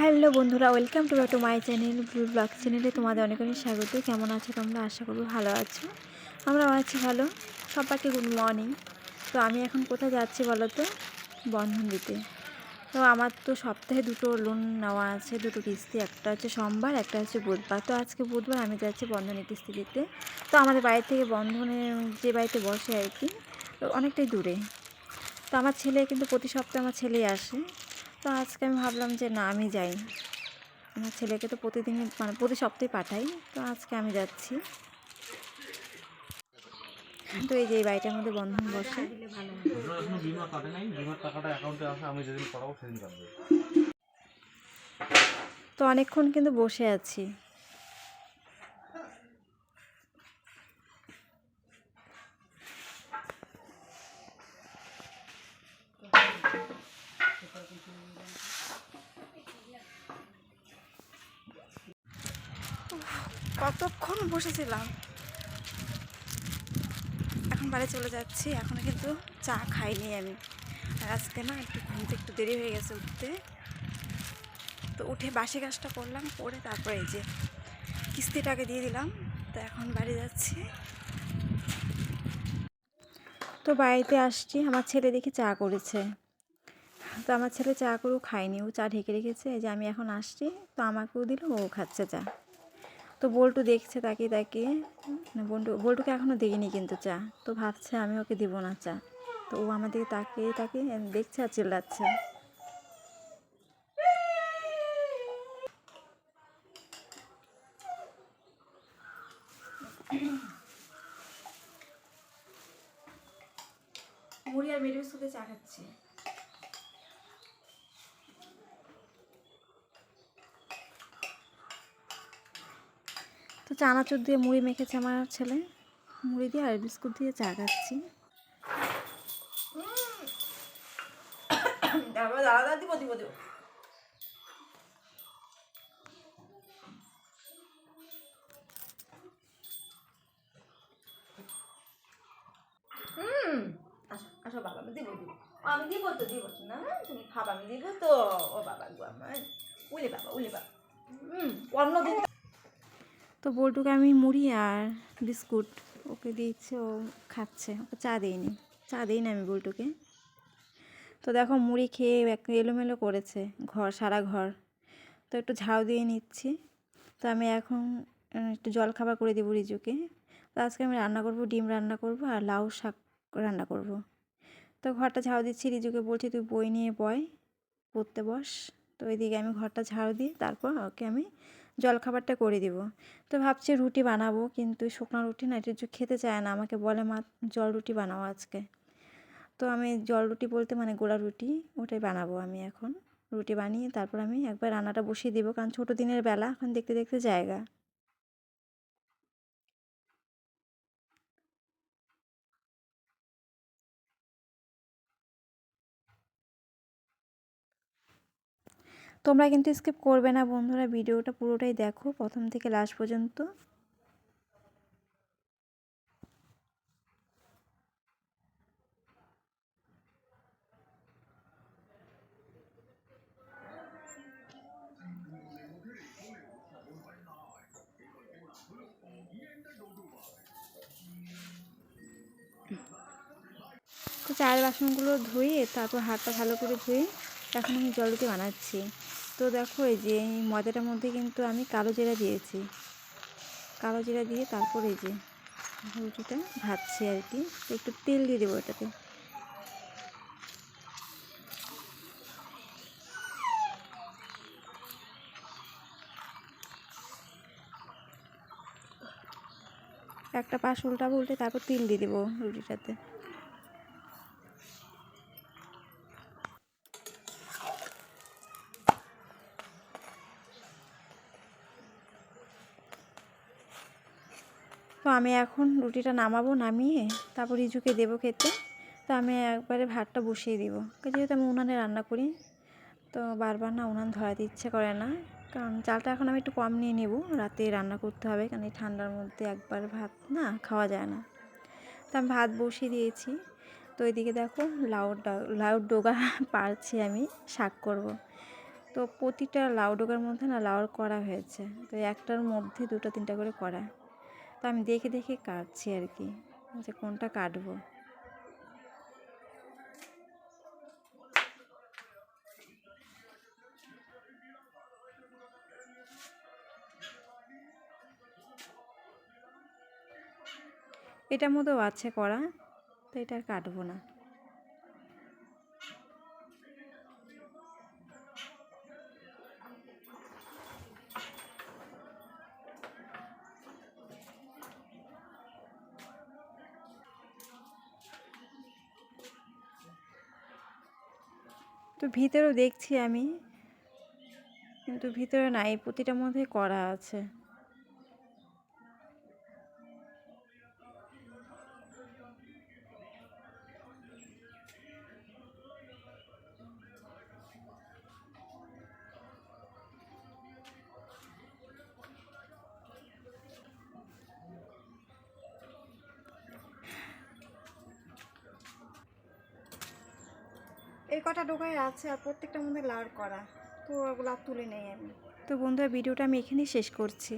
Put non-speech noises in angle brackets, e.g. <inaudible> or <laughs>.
Hello বন্ধুরা, welcome to to my channel blue blog চ্যানেলে তোমাদের অনেক অনেক স্বাগত। কেমন আছো তোমরা? আশা করব ভালো আছো। আমরাও আছি ভালো। সবাইকে গুড মর্নিং তো আমি এখন কোথায় যাচ্ছি বলো তো? বন্ধন দিতে তো আমার তো সপ্তাহে দুটো লোন নেওয়া আছে, দুটো কিস্তি, একটা হচ্ছে সোমবার, একটা হচ্ছে বুধবার। তো আজকে বুধবার আমি যাচ্ছি বন্ধনের কিস্তি দিতে। তো আমাদের বাড়ি থেকে বন্ধনে, যে বাড়িতে বসে আর কি অনেকটাই দূরে। তো আমার ছেলে কিন্তু প্রতি সপ্তাহে আমার ছেলেই আসে। তো আজকে আমি ভাবলাম যে না, আমি যাই। আমার ছেলেকে তো প্রতিদিনই মানে প্রতি সপ্তাহে পাঠাই। তো আজকে আমি যাচ্ছি। তো এই যে এই বাড়িটার মধ্যে বন্ধন বসে। তো অনেকক্ষণ কিন্তু বসে আছি। কতক্ষণ বসেছিলাম। এখন বাড়ি চলে যাচ্ছি, এখনও কিন্তু চা খাইনি আমি। আর আজকে না একটু ঘুম থেকে একটু দেরি হয়ে গেছে উঠতে। তো উঠে বাসি কাজটা করলাম, করে তারপরে এই যে কিস্তিটাকে দিয়ে দিলাম। তো এখন বাড়ি যাচ্ছি। তো বাড়িতে আসছি, আমার ছেলে দেখি চা করেছে। তো আমার ছেলে চা করেও খায়নি, ও চা ঢেকে রেখেছে যে আমি এখন আসছি। তো আমাকেও দিল, ও খাচ্ছে চা। তো বল্টু দেখছে তাকিয়ে তাকিয়ে না, বল্টু বল্টুকে এখনও দেখিনি কিন্তু চা। তো ভাবছে আমি ওকে দিব না চা। তো ও আমার দিকে তাকিয়ে তাকিয়ে দেখছে আর চিল্লাচ্ছে। মুড়ি আর সাথে চা খাচ্ছি। তো চানাচুর দিয়ে মুড়ি মেখেছে আমার ছেলে। মুড়ি দিয়ে আর বিস্কুট দিয়ে চা খাচ্ছি। দাঁড়া দিব আসো বাবা, আমি দিব দিব। আমি তো, দিব না, তুমি খাবা, আমি দিব তো। ও বাবা গো আমার। উলে বাবা উলে বাবা। হুম অন্যদিন তো বল্টুকে আমি মুড়ি আর বিস্কুট ওকে দিচ্ছে ও খাচ্ছে। ওকে চা দিইনি, চা দিই না আমি বল্টুকে। তো দেখো মুড়ি খেয়ে এলোমেলো করেছে ঘর, সারা ঘর। তো একটু ঝাড়ু দিয়ে নিচ্ছি। তো আমি এখন একটু জল খাবার করে দেবো রিজুকে। তো আজকে আমি রান্না করব, ডিম রান্না করব আর লাউ শাক রান্না করব। তো ঘরটা ঝাড়ু দিচ্ছি, রিজুকে বলছি, তুই বই নিয়ে বয়, পড়তে বস। তো ওইদিকে আমি ঘরটা ঝাড়ু দিই তারপর ওকে আমি জলখাবারটা করে দিব। তো ভাবছি রুটি বানাবো, কিন্তু শুকনো রুটি না, এটা খেতে চায় না, আমাকে বলে, মা, জল রুটি বানাও আজকে। তো আমি জল রুটি বলতে মানে গোলা রুটি, ওটাই বানাবো আমি এখন। রুটি বানিয়ে তারপর আমি একবার রান্নাটা বসিয়ে দেবো, কারণ ছোটো দিনের বেলা, এখন দেখতে দেখতে জায়গা। তোমরা কিন্তু স্কিপ করবে না বন্ধুরা, ভিডিওটা পুরোটাই দেখো প্রথম থেকে লাস্ট পর্যন্ত। চায়ের বাসনগুলো ধুয়ে তারপর হাতটা ভালো করে ধুয়ে এখন আমি জল রুটি বানাচ্ছি। তো দেখো এই যে এই ময়দাটার মধ্যে কিন্তু আমি কালো জিরা দিয়েছি। কালো জিরা দিয়ে তারপর এই যে রুটিটা ভাজছি আর কি। তো একটু তেল দিয়ে দেবো এটাতে। একটা পাশ উল্টাবো, উল্টে তারপর তেল দিয়ে দেবো রুটিটাতে। তো আমি এখন রুটিটা নামাবো, নামিয়ে তারপর রিজুকে দেবো খেতে। তো আমি একবারে ভাতটা বসিয়ে দিব। যেহেতু আমি উনানে রান্না করি, তো বারবার না উনান ধরাতে ইচ্ছে করে না। কারণ চালটা এখন আমি একটু কম নিয়ে নেব, রাতে রান্না করতে হবে, কারণ এই ঠান্ডার মধ্যে একবার ভাত না খাওয়া যায় না। তো আমি ভাত বসিয়ে দিয়েছি। তো এদিকে দেখো লাউ লাউ ডোগা <laughs> পারছি আমি শাক করব। তো প্রতিটা লাউ ডোকার মধ্যে না লাউর করা হয়েছে। তো একটার মধ্যে দুটো তিনটা করে করা তো আমি দেখে দেখে কাটছি আর কি। যে কোনটা কাটবো? এটার মতো আছে করা তো এটা আর কাটবো না। তো ভিতরেও দেখছি আমি কিন্তু ভিতরে নাই প্রতিটার মধ্যে করা আছে। এই কটা ডোকায় আছে আর প্রত্যেকটা মধ্যে লাউর করা। তো ওগুলো তুলে নেই আমি। তো বন্ধুরা, ভিডিওটা আমি এখানেই শেষ করছি।